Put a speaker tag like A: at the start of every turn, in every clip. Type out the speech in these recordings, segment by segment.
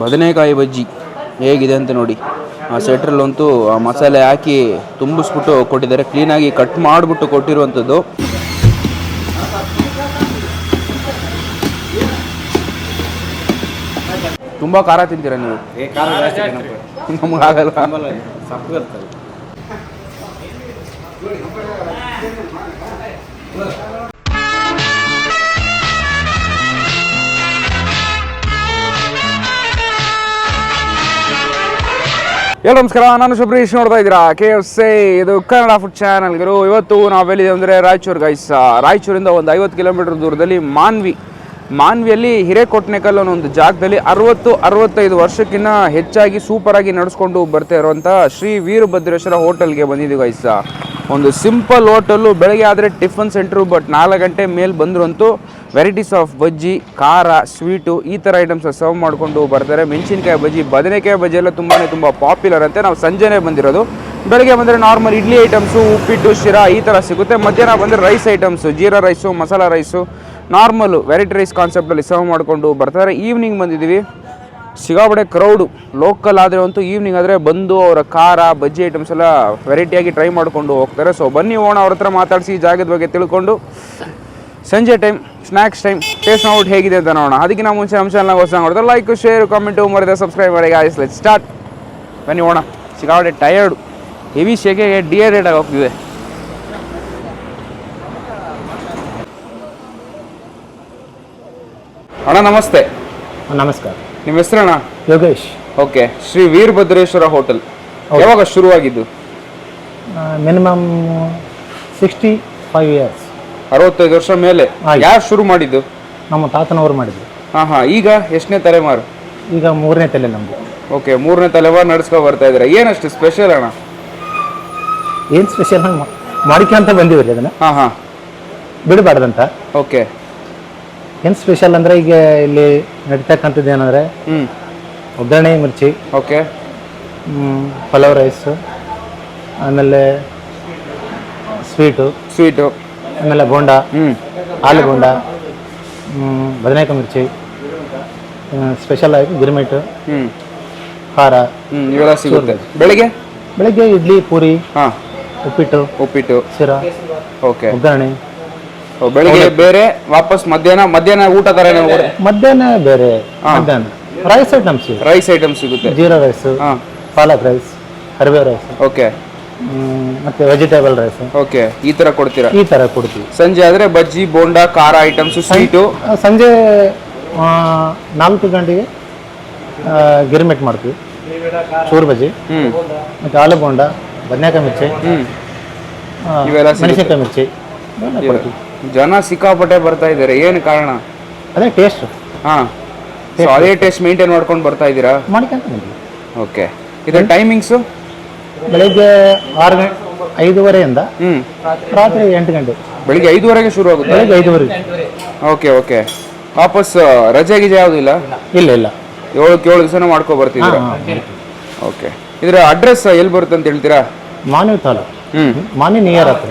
A: ಬದನೆಕಾಯಿ ಬಜ್ಜಿ ಹೇಗಿದೆ ಅಂತ ನೋಡಿ. ಆ ಸೆಟ್ರಲ್ಲಂತೂ ಆ ಮಸಾಲೆ ಹಾಕಿ ತುಂಬಿಸ್ಬಿಟ್ಟು ಕೊಟ್ಟಿದ್ದಾರೆ. ಕ್ಲೀನಾಗಿ ಕಟ್ ಮಾಡಿಬಿಟ್ಟು ಕೊಟ್ಟಿರುವಂಥದ್ದು. ತುಂಬ ಖಾರ ತಿಂತೀರಾ ನೀವು? ನಮ್ಗೆ ಆಗಲ್ಲ ಎಲ್ಲ ನಮಸ್ಕಾರ, ನಾನು ಶುಭ್ರೀಶ್ ನೋಡ್ತಾ ಇದ್ದೀರಾ? ಕೆ ಎಫ್ ಸಿ ಇದು ಕನ್ನಡ ಫುಡ್ ಚಾನಲ್ ಗುರು. ಇವತ್ತು ನಾವೆಲ್ಲಿದೆ ಅಂದರೆ ರಾಯಚೂರು ಗೈಸ್ ರಾಯಚೂರಿಂದ ಒಂದು ಐವತ್ತು ಕಿಲೋಮೀಟರ್ ದೂರದಲ್ಲಿ ಮಾನ್ವಿ. ಮಾನ್ವಿಯಲ್ಲಿ ಹಿರೇಕೊಟ್ನೆಕಲ್ ಅನ್ನೋ ಒಂದು ಜಾಗದಲ್ಲಿ ಅರವತ್ತು, ಅರವತ್ತೈದು ವರ್ಷಕ್ಕಿಂತ ಹೆಚ್ಚಾಗಿ ಸೂಪರಾಗಿ ನಡೆಸ್ಕೊಂಡು ಬರ್ತಾ ಇರುವಂಥ ಶ್ರೀ ವೀರಭದ್ರೇಶ್ವರ ಹೋಟೆಲ್ಗೆ ಬಂದಿದ್ದೀವಿ ಗೈಸ ಒಂದು ಸಿಂಪಲ್ ಹೋಟೆಲ್ಲು ಬೆಳಗ್ಗೆ ಆದರೆ ಟಿಫನ್ ಸೆಂಟ್ರು ಬಟ್ ನಾಲ್ಕು ಗಂಟೆ ಮೇಲೆ ಬಂದ್ರು ಅಂತೂ ವೆರೈಟೀಸ್ ಆಫ್ ಬಜ್ಜಿ ಖಾರ ಸ್ವೀಟು ಈ ಥರ ಐಟಮ್ಸ್ ಸರ್ವ್ ಮಾಡಿಕೊಂಡು ಬರ್ತಾರೆ. ಮೆಣಸಿನ್ಕಾಯಿ ಬಜ್ಜಿ, ಬದನೆಕಾಯಿ ಬಜ್ಜಿ ಎಲ್ಲ ತುಂಬಾ ತುಂಬ ಪಾಪ್ಯುಲರ್ ಅಂತೆ. ನಾವು ಸಂಜೆನೇ ಬಂದಿರೋದು. ಬೆಳಗ್ಗೆ ಬಂದರೆ ನಾರ್ಮಲ್ ಇಡ್ಲಿ ಐಟಮ್ಸು ಉಪ್ಪಿಟ್ಟು, ಶಿರಾ ಈ ಥರ ಸಿಗುತ್ತೆ. ಮಧ್ಯಾಹ್ನ ಬಂದರೆ rice items jeera rice masala rice normal variety rice ಕಾನ್ಸೆಪ್ಟಲ್ಲಿ serve ಮಾಡಿಕೊಂಡು ಬರ್ತಾರೆ. ಈವ್ನಿಂಗ್ ಬಂದಿದ್ದೀವಿ. ಸಿಗಾಬಡೆ ಕ್ರೌಡು ಲೋಕಲ್ ಆದರೆ ಅಂತೂ ಈವ್ನಿಂಗ್ ಆದರೆ ಬಂದು ಅವರ ಖಾರ, ಬಜ್ಜಿ ಐಟಮ್ಸ್ ಎಲ್ಲ ವೆರೈಟಿಯಾಗಿ ಟ್ರೈ ಮಾಡಿಕೊಂಡು ಹೋಗ್ತಾರೆ. ಸೊ ಬನ್ನಿ ಓಣ ಅವ್ರ ಹತ್ರ ಮಾತಾಡಿಸಿ ಜಾಗದ ಬಗ್ಗೆ ತಿಳ್ಕೊಂಡು. ಸಂಜೆ time snacks time taste out ಹೇಗಿದೆ ಅಂತ ನೋಡೋಣ. ನಾವು ಮುಂಚೆ ನಮ್ಮ ಚಾನಲ್ ಹೊಸ ನೋಡಿದ್ರೆ ಲೈಕ್ ಶೇರ್ ಕಾಮೆಂಟು ಮರದ ಸಬ್ಸ್ಕ್ರೈಬ್ ಮಾಡಿ ಆಯ್ಸ್ ಲೆಟ್ ಸ್ಟಾರ್ಟ್ ಬನ್ನಿ ಓಣ. ಸಿಗಾಡೆ ಟಯರ್ಡು ಹೆವಿ ಶೇಕೆಗೆ ಡಿಹೈಡ್ರೇಟ್ ಆಗಿ ಹೋಗ್ತಿದೆ. ಅಣ್ಣ ನಮಸ್ತೆ.
B: ನಮಸ್ಕಾರ.
A: ನಿಮ್ಮ ಹೆಸರಣ್ಣ?
B: ಯೋಗೇಶ್.
A: ಓಕೆ ಶ್ರೀ ವೀರಭದ್ರೇಶ್ವರ ಹೋಟೆಲ್ ಯಾವಾಗ ಶುರುವಾಗಿದ್ದು?
B: ಮಿನಿಮಮ್ ಸಿಕ್ಸ್ಟಿ ಫೈವ್ ಇಯರ್ಸ್
A: ಅರವತ್ತೈದು ವರ್ಷ ಮೇಲೆ
B: ಆಯ್ತು.
A: ಯಾರು ಶುರು ಮಾಡಿದ್ದು?
B: ನಮ್ಮ ತಾತನವರು ಮಾಡಿದ್ರು.
A: ಹಾ ಹಾ ಈಗ ಎಷ್ಟನೇ ತಲೆಮಾರು?
B: ಈಗ ಮೂರನೇ ತಲೆ ನಮ್ಮದು
A: ಓಕೆ ಮೂರನೇ ತಲೆಮಾರು ನಡ್ಸ್ಕೊ ಬರ್ತಾ ಇದ್ದೀರಾ? ಏನಷ್ಟು ಸ್ಪೆಷಲ್ ಅಣ್ಣ?
B: ಏನು ಸ್ಪೆಷಲ್ ಅಂತ ಬಂದಿವ್ರಿ ಅದನ್ನ.
A: ಹಾ ಹಾ.
B: ಬಿಡಬಾರ್ದಂತ.
A: ಓಕೆ
B: ಏನು ಸ್ಪೆಷಲ್ ಅಂದ್ರೆ ಈಗ ಇಲ್ಲಿ ನಡೀತಕ್ಕಂಥದ್ದು ಏನಂದ್ರೆ
A: ಹ್ಮ್.
B: ಒಗ್ಗರಣೆ ಮಿರ್ಚಿ
A: ಓಕೆ
B: ಮ್, ಪಲಾವ್ ರೈಸು ಆಮೇಲೆ ಸ್ವೀಟು
A: ಸ್ವೀಟು
B: ಆಮೇಲೆ ಬೋಂಡ ಆಲೂ ಬೋಂಡ ಬದನೇಕಾಯಿ ಮಿರ್ಚಿ ಸ್ಪೆಷಲ್ ಆಗಿ
A: ಗಿರ್ಮಿಟ್
B: ಖಾರ
A: ಇವೆಲ್ಲ ಸಿಗುತ್ತೆ. ಬೆಳಿಗ್ಗೆ?
B: ಬೆಳಗ್ಗೆ ಇಡ್ಲಿ ಪೂರಿ
A: ಹಾ.
B: ಉಪ್ಪಿಟ್ಟು
A: ಉಪ್ಪಿಟ್ಟು.
B: ಶಿರಾ
A: ಓಕೆ.
B: ಒಗ್ಗರಣೆ.
A: ಬೆಳಿಗ್ಗೆ ಬೇರೆ ವಾಪಸ್ ಮಧ್ಯಾಹ್ನ ಮಧ್ಯಾಹ್ನ ಊಟ ತರ
B: ಮಧ್ಯಾಹ್ನ ಬೇರೆ ಮಧ್ಯಾಹ್ನ. ರೈಸ್ ಐಟಮ್ಸ್
A: ರೈಸ್ ಐಟಮ್ ಸಿಗುತ್ತೆ.
B: ಜೀರಾ ರೈಸ್
A: ಹಾ.
B: ಪಾಲಕ್ ರೈಸ್ ಹರಿವೆ ರೈಸ್
A: ಓಕೆ.
B: ಮತ್ತೆ ವೆಜಿಟೇಬಲ್ ರೈಸ್
A: ಓಕೆ ಈ ತರ ಕೊಡ್ತೀರಾ?
B: ಈ ತರ ಕೊಡ್ತೀವಿ.
A: ಸಂಜೆ ಆದ್ರೆ ಬಜ್ಜಿ ಬೋಂಡಾ ಖಾರ ಐಟಮ್ಸ್ ಸ್ವೀಟು
B: ಸಂಜೆ ನಾಲ್ಕು ಗಂಟೆಗೆ ಗಿರ್ಮಿಟ್ ಮಾಡ್ತೀವಿ. ಚೂರು ಬಜ್ಜಿ ಮತ್ತೆ ಆಲೂ ಬೋಂಡ ಬದನೆಕಾಯಿ ಮಿರ್ಚಿ
A: ಇವೆಲ್ಲ.
B: ಮೆಣಸಿನ್ಕಾಯಿ ಮಿರ್ಚಿ
A: ಜನ ಸಿಕ್ಕಾಪಟ್ಟೆ ಬರ್ತಾ ಇದ್ದಾರೆ. ಏನು ಕಾರಣ?
B: ಅದೇ ಟೇಸ್ಟ್
A: ಹಾಂ. ಅದೇ ಟೇಸ್ಟ್ ಮೇಂಟೈನ್ ಮಾಡ್ಕೊಂಡು ಬರ್ತಾ ಇದ್ದೀರಾ?
B: ಮಾಡ್ಕೊಂತ
A: ಓಕೆ ಇದರ ಟೈಮಿಂಗ್ಸು
B: ಬೆಳಿಗ್ಗೆ ಆರು ಗಂಟೆ ಐದೂವರೆಯಿಂದ
A: ಹ್ಮ್.
B: ರಾತ್ರಿ ಎಂಟು ಗಂಟೆ.
A: ಬೆಳಿಗ್ಗೆ ಐದುವರೆಗೆ ಶುರು ಆಗುತ್ತೆ?
B: ಬೆಳಿಗ್ಗೆ ಐದುವರೆಗೆ
A: ಓಕೆ ಓಕೆ. ವಾಪಸ್ ರಜೆ ಗಿಜೆ ಯಾವುದಿಲ್ಲ
B: ಇಲ್ಲ? ಇಲ್ಲ
A: ಏಳಕ್ಕೆ ಏಳು ದಿವಸನೂ ಮಾಡ್ಕೊ ಬರ್ತೀವಿ ಓಕೆ. ಇದರ ಅಡ್ರೆಸ್ ಎಲ್ಲಿ ಬರುತ್ತೆ ಅಂತ ಹೇಳ್ತೀರಾ?
B: ಮಾನವಿ ತಾಲೂಕು.
A: ಹ್ಮ್.
B: ಮಾನ್ವಿ ನಿಯರ್ ಹತ್ರ.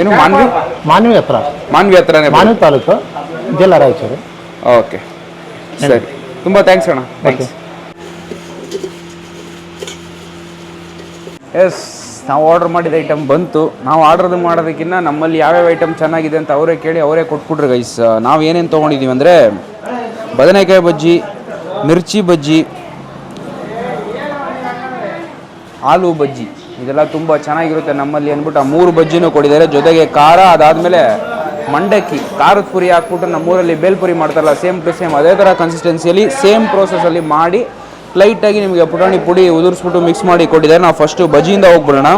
A: ಏನು ಮಾನ್ವಿ?
B: ಮಾನವಿ ಹತ್ರ.
A: ಮಾನ್ವಿ ಹತ್ರನೇ
B: ಮಾನವಿ ತಾಲೂಕು ಜಿಲ್ಲಾ ರಾಯಚೂರು.
A: ಓಕೆ. ಸರಿ. ತುಂಬ ಥ್ಯಾಂಕ್ಸ್ ಅಣ್ಣ. ಥ್ಯಾಂಕ್ಸ್ ಎಸ್ ನಾವು ಆರ್ಡರ್ ಮಾಡಿದ ಐಟಮ್ ಬಂತು. ನಾವು ಆರ್ಡರ್ ಮಾಡೋದಕ್ಕಿಂತ ನಮ್ಮಲ್ಲಿ ಯಾವ್ಯಾವ ಐಟಮ್ ಚೆನ್ನಾಗಿದೆ ಅಂತ ಅವರೇ ಕೇಳಿ ಅವರೇ ಕೊಟ್ಬಿಟ್ರು ಗೈಸ್ ನಾವು ಏನೇನು ತೊಗೊಂಡಿದ್ದೀವಿ ಅಂದರೆ ಬದನೆಕಾಯಿ ಬಜ್ಜಿ, ಮಿರ್ಚಿ ಬಜ್ಜಿ, ಆಲೂ ಬಜ್ಜಿ. ಇದೆಲ್ಲ ತುಂಬ ಚೆನ್ನಾಗಿರುತ್ತೆ ನಮ್ಮಲ್ಲಿ ಅಂದ್ಬಿಟ್ಟು ಆ ಮೂರು ಬಜ್ಜಿನೂ ಕೊಟ್ಟಿದ್ದಾರೆ. ಜೊತೆಗೆ ಖಾರ ಅದಾದಮೇಲೆ ಮಂಡಕ್ಕಿ, ಖಾರದ ಪುರಿ ಹಾಕ್ಬಿಟ್ಟು ನಮ್ಮೂರಲ್ಲಿ ಬೇಲ್ಪುರಿ ಮಾಡ್ತಾರಲ್ಲ ಸೇಮ್ ಟು ಸೇಮ್ ಅದೇ ಥರ ಕನ್ಸಿಸ್ಟೆನ್ಸಿಯಲ್ಲಿ ಸೇಮ್ ಪ್ರೋಸೆಸಲ್ಲಿ ಮಾಡಿ ಲೈಟಾಗಿ ನಿಮಗೆ ಪುಟಾಣಿ ಪುಡಿ ಉದುರಿಸ್ಬಿಟ್ಟು ಮಿಕ್ಸ್ ಮಾಡಿ ಕೊಟ್ಟಿದ್ದಾರೆ. ನಾವು ಫಸ್ಟು ಬಜ್ಜಿಯಿಂದ ಹೋಗ್ಬಿಡೋಣ.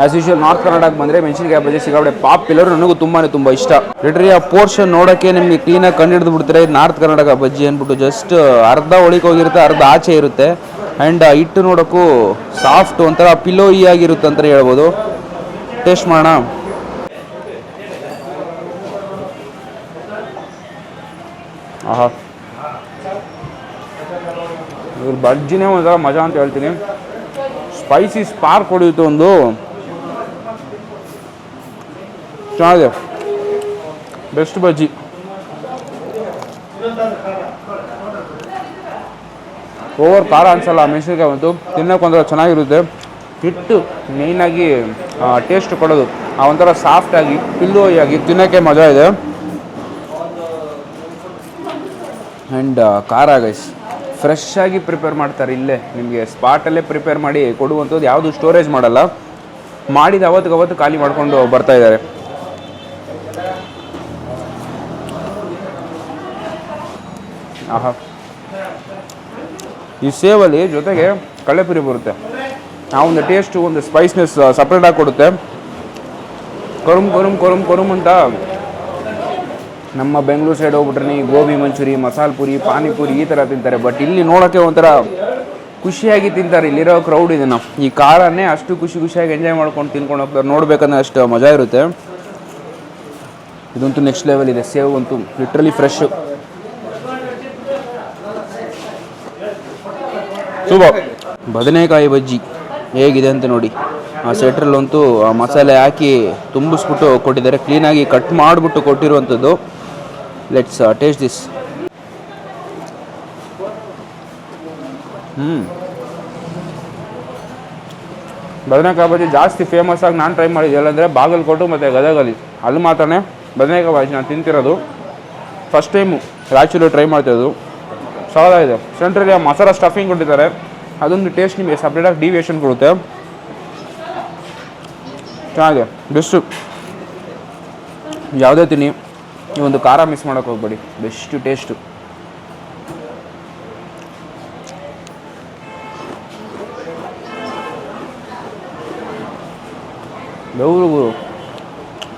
A: ಆ್ಯಸ್ ಯೂಶುವಲ್ ನಾರ್ತ್ ಕರ್ನಾಟಕ ಬಂದರೆ ಮೆಣಸಿನಕಾಯಿ ಬಜ್ಜಿ ಸಿಗಾಬಡೆ. ಪಾಪ್ಯುಲರ್ ನನಗೂ ತುಂಬಾ ತುಂಬ ಇಷ್ಟ. ಲಿಟ್ರಿ ಆ ಪೋರ್ಷನ್ ನೋಡೋಕ್ಕೆ ನಿಮಗೆ ಕ್ಲೀನಾಗಿ ಕಂಡು ಹಿಡಿದು ಬಿಡ್ತಾರೆ ನಾರ್ತ್ ಕರ್ನಾಟಕ ಬಜ್ಜಿ ಅಂದ್ಬಿಟ್ಟು ಜಸ್ಟ್ ಅರ್ಧ ಒಳಿಗೆ ಹೋಗಿರುತ್ತೆ, ಅರ್ಧ ಆಚೆ ಇರುತ್ತೆ. ಆ್ಯಂಡ್ ಹಿಟ್ಟು ನೋಡೋಕ್ಕೂ ಸಾಫ್ಟ್ ಒಂಥರ ಪಿಲೋಯಿ ಆಗಿರುತ್ತೆ ಅಂತ ಹೇಳ್ಬೋದು. ಟೇಸ್ಟ್ ಮಾಡೋಣ. ಆಹಾ. ಇವ್ರ ಬಜ್ಜಿನೇ ಒಂಥರ ಮಜಾ ಅಂತ ಹೇಳ್ತೀನಿ. ಸ್ಪೈಸಿ ಸ್ಪಾರ್ಕ್ ಹೊಡೆಯುತ್ತೆ ಒಂದು. ಚೆನ್ನಾಗಿದೆ. ಬೆಸ್ಟ್ ಬಜ್ಜಿ. ಓವರ್ ಖಾರ ಅನ್ಸಲ್ಲ, ಮೆಣಸಿನ್ಕಾಯಿ ಬಂತು ತಿನ್ನೋಕೆ ಒಂಥರ ಚೆನ್ನಾಗಿರುತ್ತೆ. ಹಿಟ್ಟು ಮೇಯ್ನಾಗಿ ಟೇಸ್ಟ್ ಕೊಡೋದು. ಆ ಒಂಥರ ಸಾಫ್ಟಾಗಿ ಆಗಿ ತಿನ್ನೋಕ್ಕೆ ಮಜಾ ಇದೆ. ಆ್ಯಂಡ್ ಖಾರ ಗೈಸ್ ಫ್ರೆಶ್ ಆಗಿ ಪ್ರಿಪೇರ್ ಮಾಡ್ತಾರೆ ಇಲ್ಲೇ. ನಿಮಗೆ ಸ್ಪಾಟಲ್ಲೇ ಪ್ರಿಪೇರ್ ಮಾಡಿ ಕೊಡುವಂಥದ್ದು ಯಾವುದು ಸ್ಟೋರೇಜ್ ಮಾಡಲ್ಲ. ಮಾಡಿದ ಅವತ್ತಿಗೆ ಅವತ್ತು ಖಾಲಿ ಮಾಡಿಕೊಂಡು ಬರ್ತಾ ಇದ್ದಾರೆ. ಆಹಾ. ಈ ಸೇವಲ್ಲಿ ಜೊತೆಗೆ ಕಳೆಪುರಿ ಬರುತ್ತೆ. ಆ ಒಂದು ಟೇಸ್ಟು ಒಂದು ಸ್ಪೈಸ್ನೆಸ್ ಸಪ್ರೇಟಾಗಿ ಕೊಡುತ್ತೆ. ಕರುಮ್ ಕರುಮ್ ಕೊರುಮ್ ಕೊರುಮ್ ಅಂತ ನಮ್ಮ ಬೆಂಗಳೂರು ಸೈಡ್ ಹೋಗ್ಬಿಟ್ರೆ ನೀವು ಗೋಬಿ ಮಂಚೂರಿ ಮಸಾಲ ಪುರಿ ಪಾನಿಪುರಿ ಈ ಥರ ತಿಂತಾರೆ. ಬಟ್ ಇಲ್ಲಿ ನೋಡೋಕ್ಕೆ ಒಂಥರ ಖುಷಿಯಾಗಿ ತಿಂತಾರೆ. ಇಲ್ಲಿರೋ ಕ್ರೌಡ್ ಇದೆ ನಾವು ಈ ಖಾರನೇ ಅಷ್ಟು ಖುಷಿ ಖುಷಿಯಾಗಿ ಎಂಜಾಯ್ ಮಾಡ್ಕೊಂಡು ತಿನ್ಕೊಂಡು ಹೋಗ್ತಾರೆ. ನೋಡ್ಬೇಕಂದ್ರೆ ಅಷ್ಟು ಮಜಾ ಇರುತ್ತೆ. ಇದಂತೂ ನೆಕ್ಸ್ಟ್ ಲೆವೆಲ್ ಇದೆ. ಸೇವ್ ಅಂತೂ ಲಿಟ್ರಲಿ ಫ್ರೆಶ್ ಬದನೆಕಾಯಿ ಬಜ್ಜಿ ಹೇಗಿದೆ ಅಂತ ನೋಡಿ. ಆ ಸೆಟ್ರಲ್ಲಂತೂ ಆ ಮಸಾಲೆ ಹಾಕಿ ತುಂಬಿಸ್ಬಿಟ್ಟು ಕೊಟ್ಟಿದ್ದಾರೆ. ಕ್ಲೀನಾಗಿ ಕಟ್ ಮಾಡಿಬಿಟ್ಟು ಕೊಟ್ಟಿರುವಂಥದ್ದು. ಲೆಟ್ಸ್ ಟೇಸ್ಟ್ ದಿಸ್ ಹ್ಞೂ ಬದನೆಕಾಯಿ ಬಜ್ಜಿ ಜಾಸ್ತಿ ಫೇಮಸ್ ಆಗಿ ನಾನು ಟ್ರೈ ಮಾಡಿದ್ದೆ ಎಲ್ಲಂದರೆ ಬಾಗಲಕೋಟು ಮತ್ತು ಗದಗಲ್ಲಿ. ಅಲ್ಲಿ ಮಾತ್ರನೇ ಬದನೆಕಾಯಿ ಬಜ್ಜಿ ನಾನು ತಿಂತಿರೋದು. ಫಸ್ಟ್ ಟೈಮು ರಾಯಚೂರು ಟ್ರೈ ಮಾಡ್ತಿರೋದು. ಇದೆ. ಸೆಂಟ್ರಲ್ಲಿ ಮಸಾಲ ಸ್ಟಫಿಂಗ್ ಕೊಟ್ಟಿದ್ದಾರೆ. ಅದೊಂದು ಟೇಸ್ಟ್ ನಿಮಗೆ ಸಪ್ರೇಟಾಗಿ ಡಿವಿಯೇಷನ್ ಕೊಡುತ್ತೆ. ಚೆನ್ನಾಗಿದೆ. ಬೆಸ್ಟು ಯಾವುದೇ ತಿನ್ನಿ. ಈ ಒಂದು ಖಾರ ಮಿಸ್ ಮಾಡೋಕೆ ಹೋಗ್ಬೇಡಿ. ಬೆಸ್ಟ್ ಟೇಸ್ಟು ಬೆವರು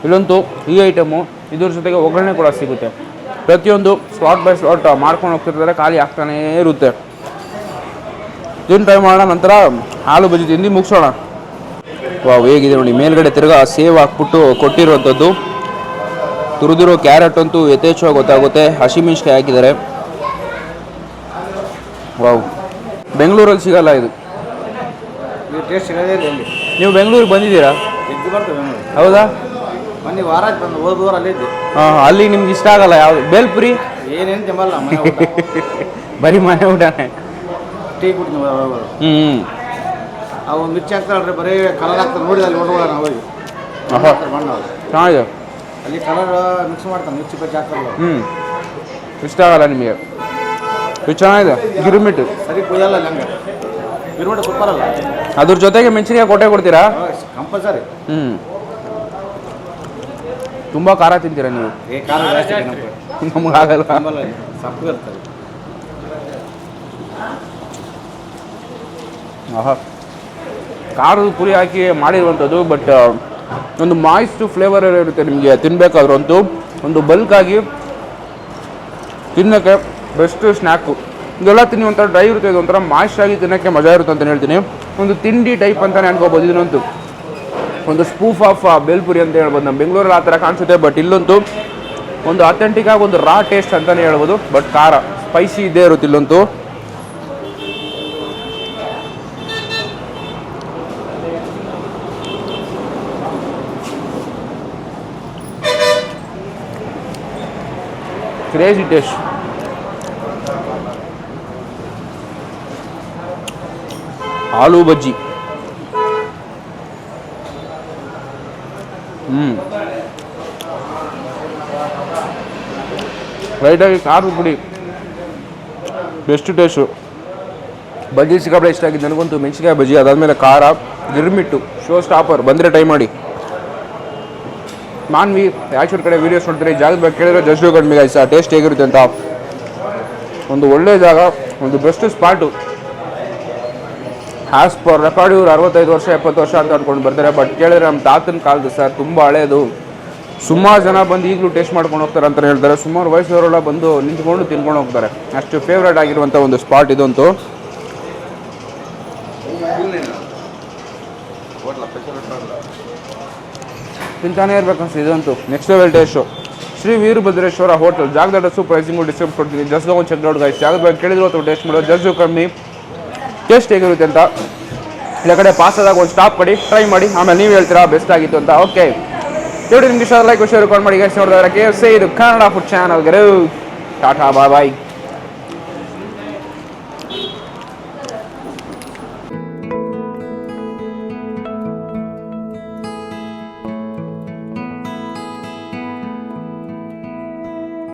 A: ಇಲ್ಲಂತೂ ಈ ಐಟಮು ಇದ್ರ ಜೊತೆಗೆ ಒಗ್ಗರಣೆ ಕೂಡ ಸಿಗುತ್ತೆ. ಪ್ರತಿಯೊಂದು ಸ್ಲಾಟ್ ಬೈ ಸ್ಲಾಟ್ ಮಾಡ್ಕೊಂಡು ಹೋಗ್ತಿರ್ತಾರೆ, ಖಾಲಿ ಆಗ್ತಾನೇ ಇರುತ್ತೆ. ತಿನ್ ಟ್ರೈ ಮಾಡೋಣ, ನಂತರ ಹಾಲು ಬಜ್ಜಿ ತಿಂದು ಮುಗಿಸೋಣ. ವಾವ್, ಹೇಗಿದೆ ನೋಡಿ, ಮೇಲ್ಗಡೆ ತಿರ್ಗಾ ಸೇವ್ ಹಾಕ್ಬಿಟ್ಟು ಕೊಟ್ಟಿರುವಂಥದ್ದು. ತುರಿದಿರೋ ಕ್ಯಾರೆಟ್ ಅಂತೂ ಯಥೇಚ್ಛವಾಗಿ ಗೊತ್ತಾಗುತ್ತೆ. ಹಸಿಮೆಣ್ಸಿಕಾಯಿ ಹಾಕಿದ್ದಾರೆ. ವಾವ್. ಬೆಂಗಳೂರಲ್ಲಿ ಸಿಗಲ್ಲ ಇದು.
B: ನೀವು ಟೇಸ್ಟ್ ಸಿಗೋದೇ ಇಲ್ಲ ಇಲ್ಲಿ.
A: ನೀವು ಬೆಂಗಳೂರಿಗೆ ಬಂದಿದ್ದೀರಾ? ಹೌದಾ? ಹಾಂ ಅಲ್ಲಿ ನಿಮ್ಗೆ ಇಷ್ಟ ಆಗಲ್ಲ ಯಾವ್ದು? ಬೇಲ್ಪುರಿ?
B: ಏನೇನು ತಿಂಬಲ್ಲ
A: ಬರೀ ಮನೆ ಊಟನೇ.
B: ಟೀ ಕುಡ್ತೀನಿ.
A: ಹ್ಞೂ
B: ಅವು ಮಿರ್ಚಿ ಹಾಕ್ತಾರಲ್ರಿ ಬರೀ ಕಲರ್ ಹಾಕ್ತಾರೆ ನೋಡಿ ಅಲ್ಲಿ ನೋಡ್ಬೋಣ ನಾವು.
A: ಚೆನ್ನಾಗಿದೆ.
B: ಅಲ್ಲಿ ಕಲರ್ ಮಿಕ್ಸ್ ಮಾಡ್ತಾನೆ ಮಿರ್ಚಿ ಬಜ್ಜಿ ಹಾಕ್ತಾರಲ್ಲ
A: ಹ್ಞೂ ಇಷ್ಟ ಆಗಲ್ಲ ನಿಮಗೆ. ಇದು ಚೆನ್ನಾಗಿದೆ ಗಿರ್ಮಿಟ್ಟು
B: ಸರಿ ಕುಯ್ಯಲ್ಲ ಹಂಗೆ. ಗಿರ್ಮಿಟ ಸೂಪರ್ ಅಲ್ಲ
A: ಅದ್ರ ಜೊತೆಗೆ ಮೆಣಸಿನ್ಕಾಯಿ ಕೊಟ್ಟೆ ಕೊಡ್ತೀರಾ?
B: ಕಂಪಲ್ಸರಿ
A: ಹ್ಞೂ ತುಂಬ ಖಾರ ತಿಂತೀರಾ ನೀವು?
B: ಏ ಖಾರ ಜಾಸ್ತಿ ನಮ್ಗೆ. ಆಗಲ್ಲ.
A: ಆಹಾ. ಖಾರದ ಪುರಿ ಹಾಕಿ ಮಾಡಿರುವಂಥದ್ದು ಬಟ್ ಒಂದು ಮಾಯಿಸ್ಟು ಫ್ಲೇವರ್ ಇರುತ್ತೆ ನಿಮಗೆ ತಿನ್ಬೇಕಾದ್ರಂತೂ ಒಂದು ಒಂದು ಬಲ್ಕಾಗಿ ತಿನ್ನೋಕ್ಕೆ ಬೆಸ್ಟ್ ಸ್ನ್ಯಾಕು ಇದೆಲ್ಲ ತಿನ್ನಿ ಒಂಥರ ಡ್ರೈ ಇರುತ್ತೆ ಇದು ಒಂಥರ ಆಗಿ ತಿನ್ನೋಕ್ಕೆ ಮಜಾ ಇರುತ್ತೆ ಅಂತ ಹೇಳ್ತೀನಿ. ಒಂದು ತಿಂಡಿ ಟೈಪ್ ಅಂತಲೇ ಅನ್ಕೋಬೋದು ಇದನ್ನಂತೂ ಒಂದು ಸ್ಪೂಫ್ ಆಫ್ ಬೇಲ್ಪುರಿ ಅಂತ ಹೇಳ್ಬೋದು. ನಮ್ಮ ಬೆಂಗಳೂರಲ್ಲಿ ಆ ಥರ ಕಾಣಿಸುತ್ತೆ ಬಟ್ ಇಲ್ಲಂತೂ ಒಂದು ಅಥೆಂಟಿಕ್ ಆಗಿ ಒಂದು ರಾ ಟೇಸ್ಟ್ ಅಂತಲೇ ಹೇಳ್ಬೋದು ಬಟ್ ಖಾರ. ಸ್ಪೈಸಿ ಇದ್ದೇ ಇರುತ್ತೆ ಇಲ್ಲಂತೂ ಕ್ರೇಜಿ ಟೇಸ್ಟ್. ಆಲೂ ಬಜ್ಜಿ. ಹ್ಞೂ ರೈಟಾಗಿ ಖಾರದ ಪುಡಿ ಬೆಸ್ಟ್ ಟೇಸ್ಟು ಬಜ್ಜಿ ಸಿಕ್ಕಾಪಡೆ ಇಷ್ಟ ಆಗಿದ್ದು ನನಗಂತೂ ಮೆಣಸಿನ್ಕಾಯಿ ಬಜ್ಜಿ ಅದಾದಮೇಲೆ ಖಾರ, ಗಿರ್ಮಿಟ್ಟು ಶೋ ಸ್ಟಾಪರ್ ಬಂದರೆ ಟ್ರೈ ಮಾಡಿ. ಮಾನ್ವಿ ರಾಯಚೂರು ಕಡೆ ವೀಡಿಯೋಸ್ ನೋಡ್ತೀರಿ? ಜಾಗದ ಬಗ್ಗೆ ಕೇಳಿದ್ರೆ ಜಸ್ಟ್ ಕಡಿಮೆ ಗಾಯ್ಸ್ ಆ ಟೇಸ್ಟ್ ಹೇಗಿರುತ್ತೆ ಅಂತ. ಒಂದು ಒಳ್ಳೆ ಜಾಗ, ಒಂದು best spot as per record ಇವ್ರು ಅರವತ್ತೈದು ವರ್ಷ, ಎಪ್ಪತ್ತು ವರ್ಷ ಅಂತ ಅಂದ್ಕೊಂಡು ಬರ್ತಾರೆ. ಬಟ್ ಕೇಳಿದ್ರೆ ನಮ್ಮ ತಾತನ ಕಾಲದ ಸರ್ ತುಂಬ ಹಳೆಯದು ಸುಮಾರು ಜನ ಬಂದು ಈಗಲೂ ಟೇಸ್ಟ್ ಮಾಡ್ಕೊಂಡು ಹೋಗ್ತಾರೆ ಅಂತ ಹೇಳ್ತಾರೆ. ಸುಮಾರು ವಯಸ್ಸವರೆಲ್ಲ ಬಂದು ನಿಂತ್ಕೊಂಡು ತಿನ್ಕೊಂಡು ಹೋಗ್ತಾರೆ. ಅಷ್ಟು ಫೇವ್ರೇಟ್ ಆಗಿರುವಂಥ ಒಂದು ಸ್ಪಾಟ್ ಇದಂತೂ ತಿಂತಾನೆ ಇರಬೇಕು ಇದಂತೂ. Next level taste Shri Veerabhadreshwara hotel ಜಾಗದ ಅಡ್ರೆಸ್ಸು ಪ್ರೈಸಿಂಗು ಡಿಸ್ಕ್ರಿಪ್ಟ್ ಕೊಡ್ತೀನಿ. ಜಸ್ಟ್ ಒಂದು ಚೆಕ್ ಔಟ್ ಗೈಸ್ ಜಾಗದ ಬಗ್ಗೆ ಕೇಳಿದ್ರು ಅಥವಾ ಟೇಸ್ಟ್ ಮಾಡೋದು ಜಸ್ಟ್ ಕಮ್ಮಿ ಟೇಸ್ಟ್ ಹೇಗಿರುತ್ತೆ ಅಂತ. ಇಲ್ಲ, ಕಡೆ ಪಾಸ್ ಆದಾಗ ಒಂದು ಸ್ಟಾಪ್ ಮಾಡಿ ಟ್ರೈ ಮಾಡಿ. ಆಮೇಲೆ ನೀವು ಹೇಳ್ತೀರಾ ಬೆಸ್ಟ್ ಆಗಿತ್ತು ಅಂತ. ಓಕೆ ನೋಡಿ ನಿಮ್ಗೆ ಇಷ್ಟ ಲೈಕ್ ಶೇರ್ ರೆಕಾರ್ಡ್ ಮಾಡಿ ಗೈಸ್ ನೋಡಿದ್ರೆ ಕೆ ಎಫ್ ಸಿ ಇದು ಕನ್ನಡ ಫುಡ್ ಚಾನಲ್ ಗರು ಟಾಟಾ ಬಾಯ್ ಬಾಯ್